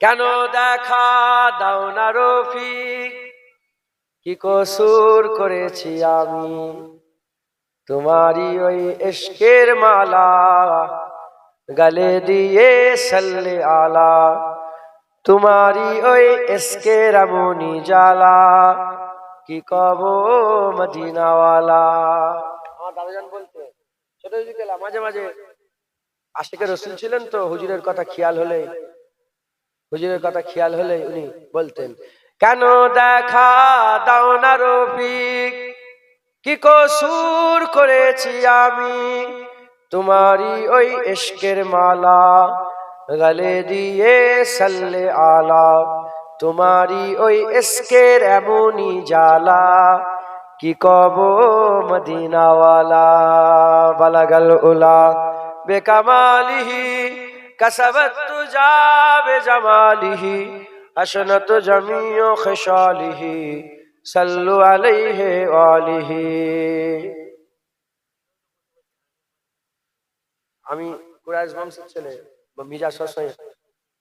কেন দেখা দাও না রফিক কি কসুর করেছি আমি? তোমারই ওই এশকের মালা গলে দিয়ে সাল্লে আলা। তোমারই ওই এসকের আমনি জালা কি কব মদিনাওয়ালা? আমার মাঝে মাঝে আশিকের রসুল ছিলেন তো, হুজুরের কথা খেয়াল হলে হুজুরের কথা খেয়াল হলে উনি বলতেন, কেন দেখা দাও না রফিক? কি কসুর করেছি আমি? তোমারই ওই এশকের মালা গলে দিয়ে সাল্লে আলা। তোমারই ওই এসকের এমনই জালা কি কব মদিনাওয়ালা? বালাগাল উলা বেকামালিহি, কসবত খশালিহি সাল্লু আলাইহি ওয়ালিহি আমি কুরাইশ বংশের ছেলে, বা মিজা সবসময়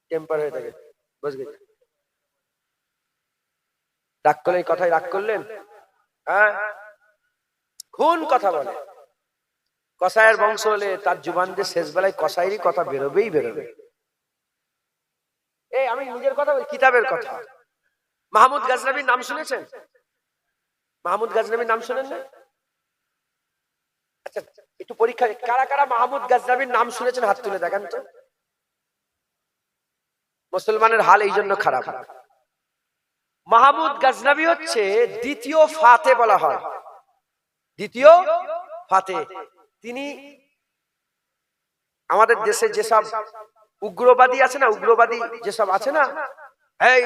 টেম্পার হয়ে থাকে, বুঝ গেছি? রাগ করলে এই কথাই রাগ করলেন? হ্যাঁ? খুন কথা বলে। কসাইয়ের বংশ হলে তার জুবান দিয়ে শেষ বেলায় কসাইরই কথা বেরোবেই বেরোবে। এই, আমি নিজের কথা বলি কিতাবের কথা। মাহমুদ গাজনবীর নাম শুনেছেন? মাহমুদ গাজনবীর নাম শুনেন না আচ্ছা একটু পরীক্ষা কারা কারা মাহমুদ গাজনবীর নাম শুনেছেন, হাত তুলে দেখেন তো। মুসলমানের হাল এই জন্য খারাপ। মাহমুদ গাজনবী হচ্ছে দ্বিতীয় ফাতে বলা হয়। দ্বিতীয় ফাতে। তিনি আমাদের দেশে যেসব উগ্রবাদী আছে না? উগ্রবাদী যেসব আছে না? এই,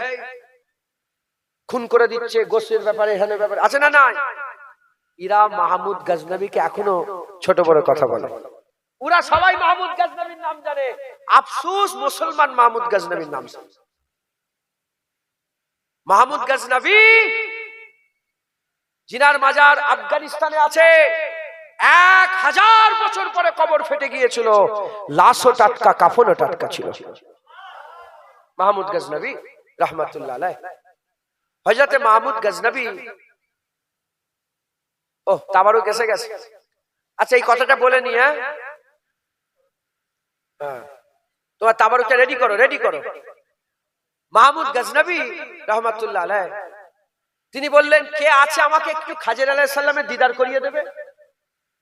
খুন করে দিচ্ছে গোসের ব্যাপারে এখানে ব্যাপারে। আছে না নাই? ইরা মাহমুদ গাজনবীকে এখনও ছোট বড় কথা বলে। ওরা সবাই মাহমুদ গাজনবীর নাম জানে। আফসোস, মুসলমান মাহমুদ গাজনবীর নাম। জানে মাহমুদ গাজনবী, জিনার মাজার আফগানিস্তানে আছে। এক হাজার বছর পরে কবর ফেটে গিয়েছিল। লাশও টাটকা, কাফনও টাটকা ছিল। মাহমুদ গজনবী রহমতুল্লাহ হজরতে মাহমুদ গজনবী ও তাবারও গেছে গেছে। আচ্ছা এই কথাটা বলে নি হ্যাঁ। তোমার তাবারুকটা রেডি করো রেডি করো। মাহমুদ গজনবী রহমতুল্লাহ তিনি বললেন, কে আছে আমাকে একটু খাজির আলাহ সাল্লামের দিদার করিয়ে দেবে?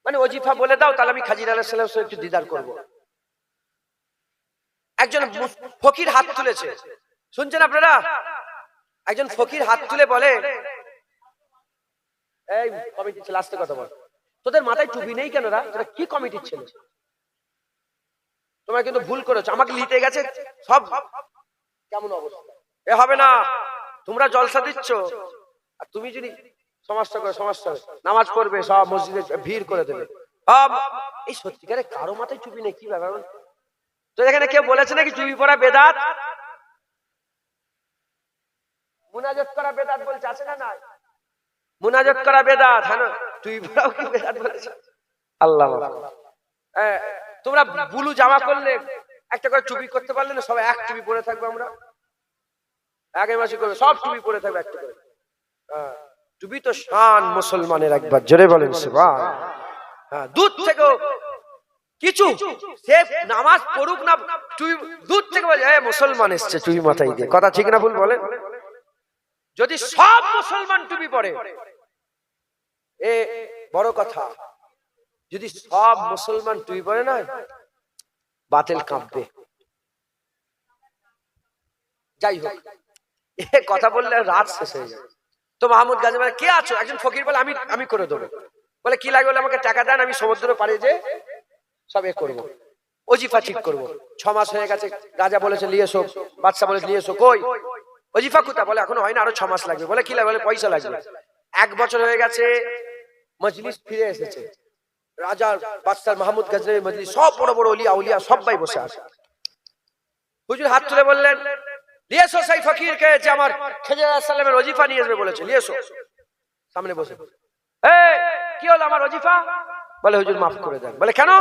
মানে ওজিফা বলে দাও, তাহলে আমি খাজির আলাহ একটু দিদার করব। একজন ফকির হাত তুলেছে। শুনছেন আপনারা? একজন ফকির হাত তুলে বলে, এই কমিটি ছেলে আসতে কথা বল। তোদের মাথায় টুপি নেই কেন রা? তোরা কি কমিটির ছেলে? তোমরা কিন্তু ভুল করেছ। আমাকে লিতে গেছে, সব কেমন অবস্থা? এ হবে না। তোমরা জলসা দিচ্ছ। আর তুমি যদি করে নামাজ পড়বে সব মসজিদে ভিড় করে দেবে। এই সত্যিকারে কারও মাথায় চুপি নেই কি ব্যাপার? তো এখানে কেউ বলেছে নাকি চুপি পড়া বেদাত? মুনাজত করা বেদাত বলছে আছে না হ্যাঁ? চুপি তোমরা বুলু জামা করলে একটা করে চুপি করতে পারলে না সবাই এক চুপি পরে থাকব আমরা? আগে মাসে করবে সব টুপি পরে থাকবে একটা করে। হ্যাঁ, টুপি তো শান মুসলমানের একবার। জোরে বলেন হ্যাঁ দূর থেকেও কিছু সে নামাজ পড়ুক না তুই দূর থেকে বলে "এ, মুসলমান এসছে তুই মাথায় দিয়ে কথা ঠিক না ভুল বলেন? যদি সব মুসলমান টুপি পরে এ বড় কথা যদি সব মুসলমান টুপি পরে না বাতিল কাঁপবে। যাই হোক এ কথা বললে রাত শেষ হয়ে যাবে। তো মাহমুদ গাজী বলে, কে আছো? একজন ফকির বলে, আমি আমি করে দেবো। বলে, কি লাগে বলে, আমাকে টাকা দেন, আমি সমুদ্র পাড়ে যে সব এ করব। অজিফা ঠিক করব। ছ মাস হয়ে গেছে, রাজা বলেছে, নিয়ে এসো। বাদশা বলেছে নিয়ে এসো, কই? অজিফা কোথা বলে, এখন হয় না আরও ছ মাস লাগবে। বলে, কি লাগবে? বলে, পয়সা লাগবে। এক বছর হয়ে গেছে, মজলিস ফিরে এসেছে। রাজার বাদশার মাহমুদ গাজী মজলিস, সব বড় বড় অলিয়া উলিয়া সবাই বসে আছে। হুজুর হাত তুলে বললেন নিয়ে এসো সেই যে আমার খেজর সাল্লামের ওজিফা নিয়ে আসবে বলেছে। নিয়ে এসো সামনে বসে। কি হলো আমার ওজিফা? বলে, হুজুর, মাফ করে দেন। বলে, কেন?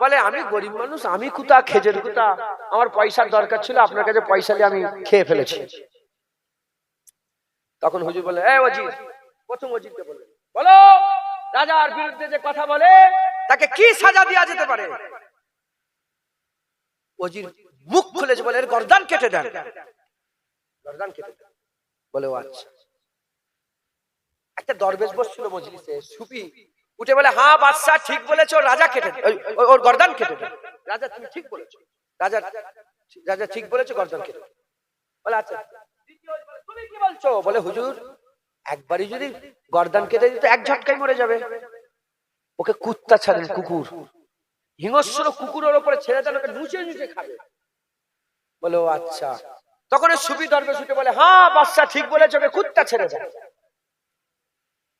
বলে, আমি গরিব মানুষ, আমি কুতা, খেজের কুতা। আমার পয়সার দরকার ছিল, আপনার কাছে পয়সা দিয়ে আমি খেয়ে ফেলেছি। তখন হুজুর বলে, এ প্রথম অজিরকে বলে। বলো, রাজার বিরুদ্ধে যে কথা বলে, তাকে কি সাজা দেওয়া যেতে পারে? অজির মুখ খুলেছে বলে এর গর্দান কেটে দেন। গর্দান কেটে দেন। বলে, ও আচ্ছা। একটা দরবেশ বসছিল মজলিসে, সুফি। উঠে বলে হ্যাঁ বাদশাহ, ঠিক বলেছ, রাজা কেটে ওর গর্দান কেটে দেন। রাজা, তুমি ঠিক বলেছ। রাজা রাজা ঠিক বলেছ, গর্দান কেটে। বলে আচ্ছা। তুমি কি বলছো? বলে, হুজুর, একবারই যদি গর্দান কেটে দিত এক ঝটকায় মরে যাবে। ওকে কুত্তা ছাড়েন কুকুর। হিংস্র কুকুরের ওপরে ছেড়ে দেন, ওকে নুচে নুচে খাবে। বলে, ও আচ্ছা। তখন সুফি দরবেশ উঠে বলে হ্যাঁ বাদশাহ ঠিক বলেছ, ওকে কুত্তা ছেড়ে যায়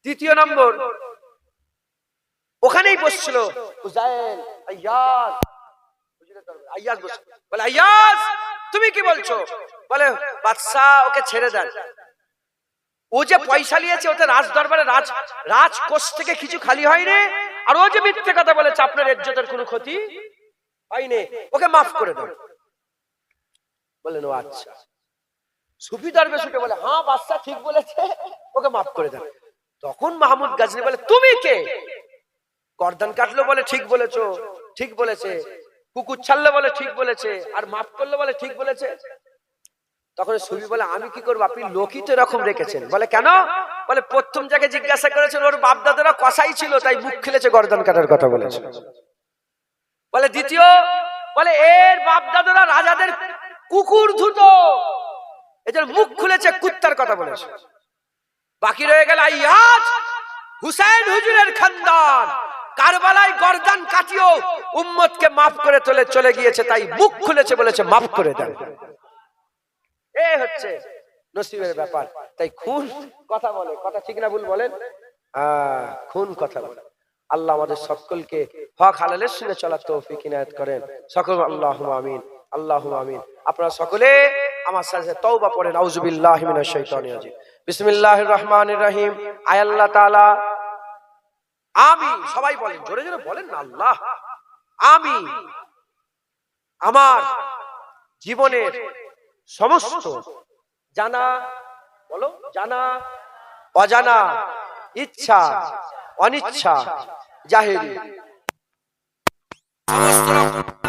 তৃতীয় নম্বর, ওখানেই বসছিল তুমি কি বলছো? বলে বাদশাহ ওকে ছেড়ে দেন। ও যে পয়সা নিয়েছে, ওতে রাজ দরবারে রাজ রাজকোষ থেকে কিছু খালি হয়নি। আর ও যে মিথ্যে কথা বলেছে, আপনার ইজ্জতের কোনো ক্ষতি হয়নি। ওকে মাফ করে দেন বললেন ও আচ্ছা। সুফি দরবেশ উঠে বলে হ্যাঁ বাদশাহ ঠিক বলেছে, ওকে মাফ করে দেন। তখন মাহমুদ গাজনী বলে, তুমি কে? গর্দান কাটলো বলে, ঠিক বলেছ, ঠিক বলেছে। কুকুর ছাড়লো বলে, ঠিক বলেছে। আর মাফ করল বলে, ঠিক বলেছে। তখন সুবি বলে, আমি কি করব? আপনি লোকই তো এরকম রেখেছেন। বলে, কেন? বলে, প্রথম যাকে জিজ্ঞাসা করেছেন, ওর বাপ দাদারা কষাই ছিল, তাই মুখ খেলেছে, গর্দান কাটার কথা বলেছে। বলে, দ্বিতীয়? বলে, এর বাপ দাদারা রাজাদের কুকুর ধুত। এদের মুখ খুলেছে, কুত্তার কথা বলেছে। বাকি রয়ে গেল আইয়াজ হুসেন হুজুরের খানদান। কারবালায় গর্দান কাটিও উম্মতকে মাফ করে তোলে চলে গিয়েছে, তাই মুখ খুলেছে বলেছে, মাফ করে দেন। এ হচ্ছে নসিবের ব্যাপার। তাই খুন কথা বলে, কথা ঠিক না ভুল বলেন? খুন কথা বলে। আল্লাহ আমাদের সকলকে হক হালালের শুনে চলার তৌফিক ইনায়াত করেন। সকল আল্লাহ আমিন। আল্লাহ আমিন। আপনারা সকলে আমার সাথে তওবা পড়েন, আউযুবিল্লাহি মিনাশ শাইতানির রাজিম। বিসমিল্লাহির রহমানির রহিম। আয় আল্লাহ আমি সবাই বলেন, জোরে জোরে বলেন আল্লাহ। আমি আমার জীবনের সমস্ত জানা, বলো, জানা, অজানা, ইচ্ছা, অনিচ্ছা, জাহেরি। সমস্ত রকম